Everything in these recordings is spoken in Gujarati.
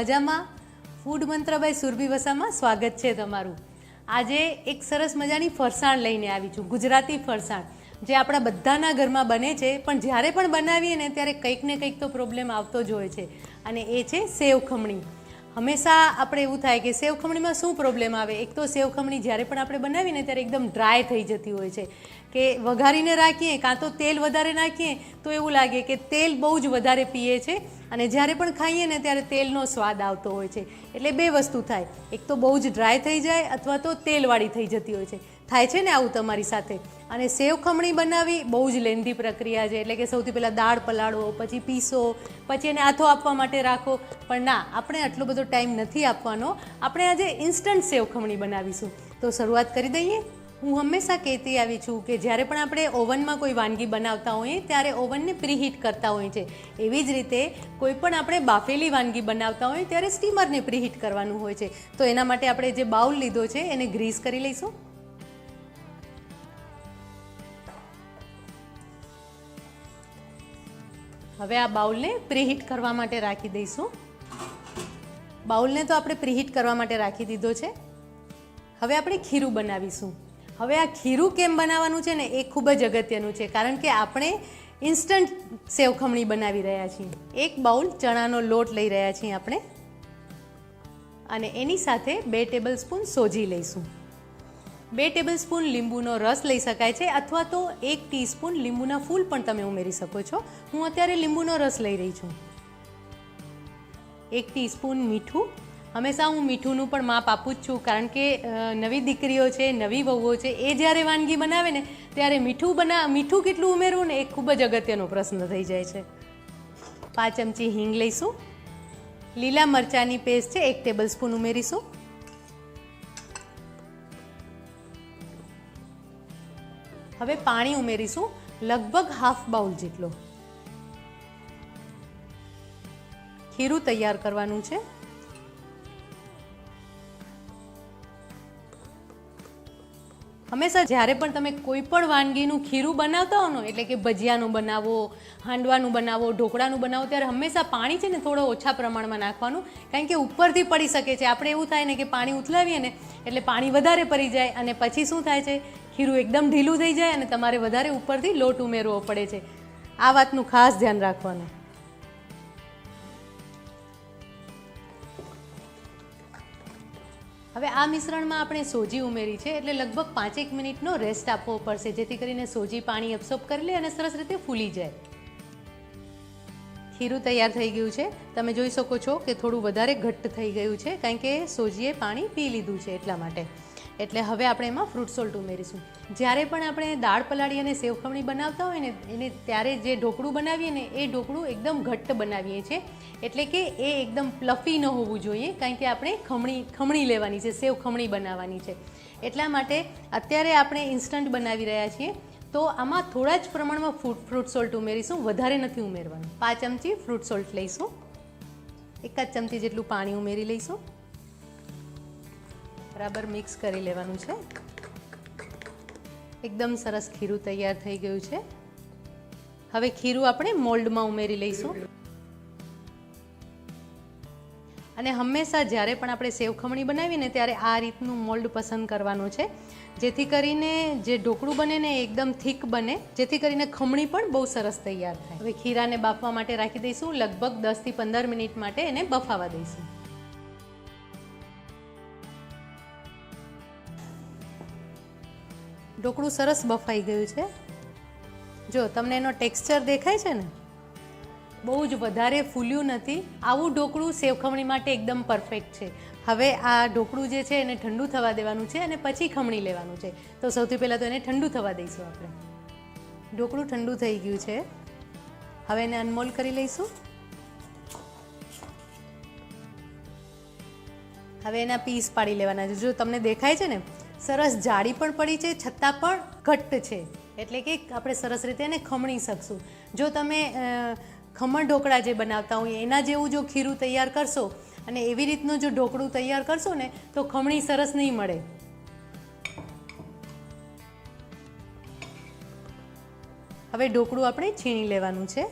મજામાં? ફૂડ મંત્ર બાય સુરભી વસામાં સ્વાગત છે તમારું. આજે એક સરસ મજાની ફરસાણ લઈને આવી છું, ગુજરાતી ફરસાણ, જે આપણા બધાના ઘરમાં બને છે, પણ જ્યારે પણ બનાવીએ ને ત્યારે કંઈક ને કંઈક તો પ્રોબ્લેમ આવતો જ હોય છે. અને એ છે સેવ ખમણી. હંમેશા આપણે એવું થાય કે સેવ ખમણીમાં શું પ્રોબ્લેમ આવે? એક તો સેવ ખમણી જ્યારે પણ આપણે બનાવીને ત્યારે એકદમ ડ્રાય થઈ જતી હોય છે. કે વઘારીને રાખીએ, કાં તો તેલ વધારે નાખીએ, તો એવું લાગે કે તેલ બહુ જ વધારે પીએ છે. અને જ્યારે પણ ખાઈએ ને ત્યારે તેલનો સ્વાદ આવતો હોય છે. એટલે બે વસ્તુ થાય. એક તો બહુ જ ડ્રાય થઈ જાય અથવા તો તેલવાળી થઈ જતી હોય છે. થાય છે ને આવું તમારી સાથે. અને સેવ ખમણી બનાવવી બહુ જ લેન્ધી પ્રક્રિયા છે. એટલે કે સૌથી પહેલાં દાળ પલાળો પછી પીસો, પછી એને આથો આપવા માટે રાખો. પણ ના, આપણે આટલો બધો ટાઈમ નથી આપવાનો. આપણે આજે ઇન્સ્ટન્ટ સેવ ખમણી બનાવીશું. તો શરૂઆત કરી દઈએ. હું હંમેશા કહેતી આવી છું કે જ્યારે પણ આપણે ઓવનમાં કોઈ વાનગી બનાવતા હોઈએ, ત્યારે ઓવનને પ્રીહીટ કરતા હોઈએ છે. એવી જ રીતે કોઈ પણ આપણે બાફેલી વાનગી બનાવતા હોઈએ, ત્યારે સ્ટીમરને પ્રીહીટ કરવાનું હોય છે. તો એના માટે આપણે જે બાઉલ લીધો છે, એને ગ્રીસ કરી લઈશું. હવે આ બાઉલને પ્રીહીટ કરવા માટે રાખી દઈશું. બાઉલને તો આપણે પ્રીહીટ કરવા માટે રાખી દીધો છે. હવે આપણે ખીરું બનાવીશું. હવે આ ખીરું કેમ બનાવવાનું છે ને એ ખૂબ જ અગત્યનું છે, કારણ કે આપણે ઇન્સ્ટન્ટ સેવ ખમણી બનાવી રહ્યા છીએ. એક બાઉલ ચણાનો લોટ લઈ રહ્યા છીએ આપણે. અને એની સાથે બે ટેબલ સ્પૂન સોજી લઈશું. બે ટેબલ સ્પૂન લીંબુનો રસ લઈ શકાય છે અથવા તો એક ટીસ્પૂન લીંબુના ફૂલ પણ તમે ઉમેરી શકો છો. હું અત્યારે લીંબુનો રસ લઈ રહી છું. એક ટીસ્પૂન મીઠું. હંમેશા હું મીઠુંનું પણ માપ આપું જ છું કારણ કે નવી દીકરીઓ છે, નવી વહુઓ છે, એ જ્યારે વાનગી બનાવે ને ત્યારે મીઠું બના, મીઠું કેટલું ઉમેરવું ને એ ખૂબ જ અગત્યનો પ્રશ્ન થઈ જાય છે. પાંચ ચમચી હિંગ લઈશું. લીલા મરચાંની પેસ્ટ છે, એક ટેબલ સ્પૂન ઉમેરીશું. હવે પાણી ઉમેરીશું, લગભગ હાફ બાઉલ જેટલો. ખીરું તૈયાર કરવાનું છે. હંમેશા જ્યારે પણ તમે કોઈ પણ વાનગીનું ખીરું બનાવતા હો ને, એટલે કે ભજીયાનું બનાવો, હાંડવાનું બનાવો, ઢોકળાનું બનાવો, ત્યારે હંમેશા પાણી છે ને થોડો ઓછા પ્રમાણમાં નાખવાનું, કારણ કે ઉપરથી પડી શકે છે. આપણે એવું થાય ને કે પાણી ઉથલાવીએ ને, એટલે પાણી વધારે પડી જાય અને પછી શું થાય છે? ખીરું એકદમ ઢીલું થઈ જાય અને તમારે વધારે ઉપરથી લોટ ઉમેરવો પડે છે. આ વાતનું ખાસ ધ્યાન રાખવાનું. હવે આ મિશ્રણમાં આપણે સોજી ઉમેરી છે એટલે લગભગ પાંચેક મિનિટનો રેસ્ટ આપવો પડશે, જેથી કરીને સોજી પાણી એબ્સોર્બ કરી લે અને સરસ રીતે ફૂલી જાય. ખીરું તૈયાર થઈ ગયું છે. તમે જોઈ શકો છો કે થોડું વધારે ઘટ્ટ થઈ ગયું છે, કારણ કે સોજીએ પાણી પી લીધું છે એટલા માટે. એટલે હવે આપણે એમાં ફ્રૂટ સોલ્ટ ઉમેરીશું. જ્યારે પણ આપણે દાળ પલાળી અને સેવખમણી બનાવતા હોય ને, એને ત્યારે જે ઢોકળું બનાવીએ ને, એ ઢોકળું એકદમ ઘટ્ટ બનાવીએ છીએ. એટલે કે એ એકદમ પ્લફી ન હોવું જોઈએ, કારણ કે આપણે ખમણી ખમણી લેવાની છે, સેવ ખમણી બનાવવાની છે. એટલા માટે અત્યારે આપણે ઇન્સ્ટન્ટ બનાવી રહ્યા છીએ. તો આમાં થોડા જ પ્રમાણમાં ફ્રૂટ ફ્રૂટ સોલ્ટ ઉમેરીશું, વધારે નથી ઉમેરવાનું. પાંચ ચમચી ફ્રૂટ સોલ્ટ લઈશું. એક જ ચમચી જેટલું પાણી ઉમેરી લઈશું. બરાબર મિક્સ કરી લેવાનું છે. એકદમ સરસ ખીરું તૈયાર થઈ ગયું છે. હવે ખીરું આપણે મોલ્ડમાં ઉમેરી લઈશું. અને હંમેશા જ્યારે પણ આપણે સેવ ખમણી બનાવીએ ને ત્યારે આ રીતનું મોલ્ડ પસંદ કરવાનું છે. જેથી કરીને જે ઢોકળું બને ને એકદમ થીક બને. જેથી કરીને ખમણી પણ બહુ સરસ તૈયાર થાય. હવે ખીરાને બાફવા માટે રાખી દઈશું. લગભગ દસથી પંદર મિનિટ માટે એને બફાવા દઈશું. ઢોકળું સરસ બફાઈ ગયું છે. જો, તમને એનો ટેક્સચર દેખાય છે ને? બહુ જ વધારે ફૂલ્યું નથી. આવું ઢોકળું સેવખમણી માટે એકદમ પરફેક્ટ છે. હવે આ ઢોકળું જે છે, એને ઠંડુ થવા દેવાનું છે અને પછી ખમણી લેવાનું છે. તો સૌથી પહેલાં તો એને ઠંડુ થવા દઈશું આપણે. ઢોકળું ઠંડુ થઈ ગયું છે. હવે એને અનમોલ કરી લઈશું. હવે એના પીસ પાડી લેવાના છે. જો તમને દેખાય છે ને સરસ જાડી પણ પડી છે, છતાં પણ ઘટ્ટ છે. એટલે કે આપણે સરસ રીતે એને ખમણી શકશું. જો તમે ખમણ ઢોકળા જે બનાવતા હોય, એના જેવું જો ખીરું તૈયાર કરશો અને એવી રીતનું જો ઢોકળું તૈયાર કરશો ને, તો ખમણી સરસ નહીં મળે. હવે ઢોકળું આપણે છીણી લેવાનું છે.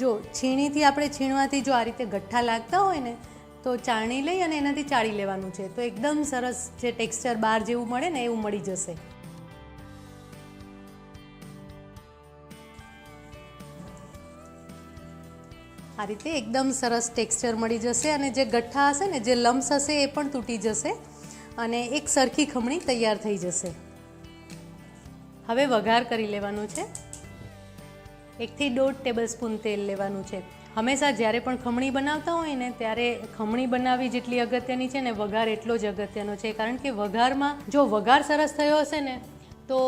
જો છીણીથી આપણે છીણવાથી જો આ રીતે ગઠ્ઠા લાગતા હોય ને તો ચાળણી લઈ અને એનાથી ચાળી લેવાનું છે. તો એકદમ સરસ જે ટેક્સચર બહાર જેવું મળે ને એવું મળી જશે. આ રીતે એકદમ સરસ ટેક્સચર મળી જશે અને જે ગઠ્ઠા હશે ને જે લમ્સ હશે એ પણ તૂટી જશે અને એક સરખી ખમણી તૈયાર થઈ જશે. હવે વઘાર કરી લેવાનું છે. એકથી દોઢ ટેબલ સ્પૂન તેલ લેવાનું છે. હંમેશા જ્યારે પણ ખમણી બનાવતા હોય ને ત્યારે ખમણી બનાવવી જેટલી અગત્યની છે ને વઘાર એટલો જ અગત્યનો છે. કારણ કે વઘારમાં જો વઘાર સરસ થયો હશે ને, તો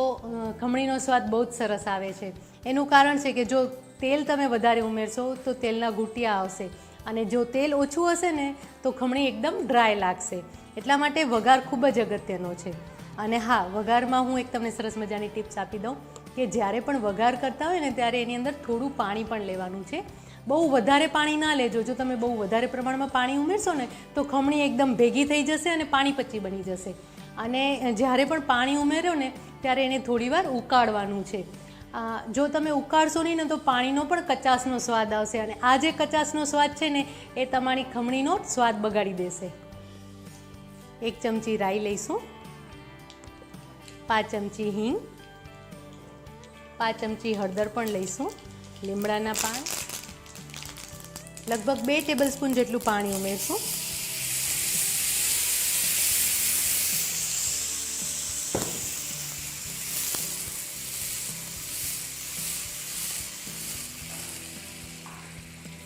ખમણીનો સ્વાદ બહુ જ સરસ આવે છે. એનું કારણ છે કે જો તેલ તમે વધારે ઉમેરશો, તો તેલના ગુટિયા આવશે. અને જો તેલ ઓછું હશે ને, તો ખમણી એકદમ ડ્રાય લાગશે. એટલા માટે વઘાર ખૂબ જ અગત્યનો છે. અને હા, વઘારમાં હું એક તમને સરસ મજાની ટિપ્સ આપી દઉં કે જ્યારે પણ વઘાર કરતા હોય ને, ત્યારે એની અંદર થોડું પાણી પણ લેવાનું છે. બહુ વધારે પાણી ના લેજો. જો તમે બહુ વધારે પ્રમાણમાં પાણી ઉમેરશો ને, તો ખમણી એકદમ ભેગી થઈ જશે અને પાણી પચી બની જશે. અને જ્યારે પણ પાણી ઉમેરો ને, ત્યારે એને થોડીવાર ઉકાળવાનું છે. જો તમે ઉકાળશો નહીં ને, તો પાણીનો પણ કચાસનો સ્વાદ આવશે અને આ જે કચાસનો સ્વાદ છે ને, એ તમારી ખમણીનો સ્વાદ બગાડી દેશે. એક ચમચી રાઈ લઈશું, પાંચ ચમચી હિંગ, પાંચ ચમચી હળદર પણ લઈશું, લીમડાના પાન લગભગ બે ટેબલ સ્પૂન જેટલું પાણી ઉમેરશું.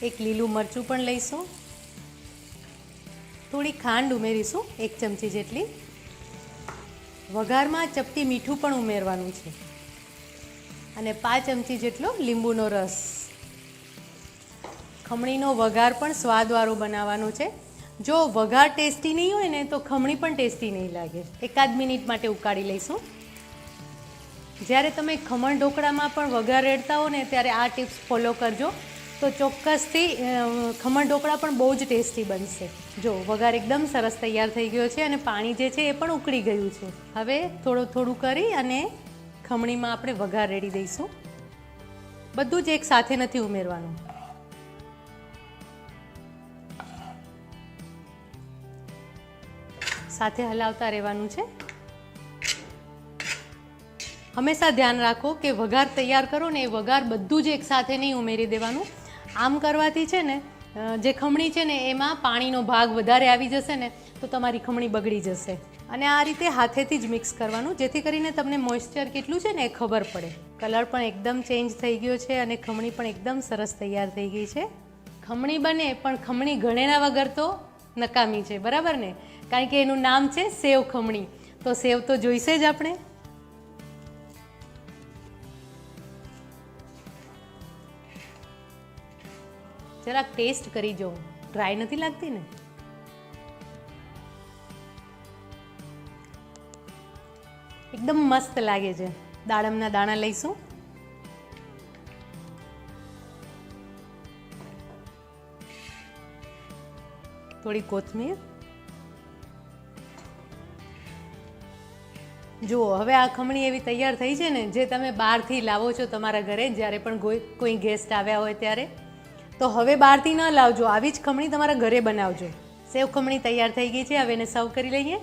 એક લીલું મરચું પણ લઈશું. થોડી ખાંડ ઉમેરીશું, એક ચમચી જેટલી. વઘારમાં ચપટી મીઠું પણ ઉમેરવાનું છે. અને પાંચ ચમચી જેટલો લીંબુનો રસ. ખમણીનો વઘાર પણ સ્વાદવાળો બનાવવાનો છે. જો વઘાર ટેસ્ટી નહીં હોય ને, તો ખમણી પણ ટેસ્ટી નહીં લાગે. એકાદ મિનિટ માટે ઉકાળી લઈશું. જ્યારે તમે ખમણ ઢોકળામાં પણ વઘાર રેડતા હો ને, ત્યારે આ ટિપ્સ ફોલો કરજો. તો ચોક્કસથી ખમણ ઢોકળા પણ બહુ જ ટેસ્ટી બનશે. જો, વઘાર એકદમ સરસ તૈયાર થઈ ગયો છે અને પાણી જે છે એ પણ ઉકળી ગયું છે. હવે થોડું થોડું કરી અને ખમણીમાં આપણે વઘાર રેડી દઈશું. બધું જ એક સાથે નથી ઉમેરવાનું. સાથે હલાવતા રહેવાનું છે. હંમેશા ધ્યાન રાખો કે વઘાર તૈયાર કરો ને એ વઘાર બધું જ એક સાથે નહીં ઉમેરી દેવાનું. આમ કરવાથી છે ને જે ખમણી છે ને, એમાં પાણીનો ભાગ વધારે આવી જશે ને, તો તમારી ખમણી બગડી જશે. અને આ રીતે હાથેથી જ મિક્સ કરવાનું, જેથી કરીને તમને મોઇશ્ચર કેટલું છે ને એ ખબર પડે. કલર પણ એકદમ ચેન્જ થઈ ગયો છે અને ખમણી પણ એકદમ સરસ તૈયાર થઈ ગઈ છે. ખમણી બને, પણ ખમણી ગણેના વગર તો નકામી છે, બરાબર ને? કારણ કે એનું નામ છે સેવ ખમણી. તો સેવ તો જોઈશે જ આપણે. જરાક ટેસ્ટ કરી જોઉં. ડ્રાય નથી લાગતી ને? એકદમ મસ્ત લાગે છે. દાડમના દાણા લઈશું. થોડી કોથમીર. જુઓ, હવે આ ખમણી એવી તૈયાર થઈ છે ને, જે તમે બહારથી લાવો છો તમારા ઘરે, જ્યારે પણ કોઈ કોઈ ગેસ્ટ આવ્યા હોય ત્યારે. તો હવે બહારથી ન લાવજો, આવી જ ખમણી તમારા ઘરે બનાવજો. સેવ ખમણી તૈયાર થઈ ગઈ છે, હવે એને સર્વ કરી લઈએ.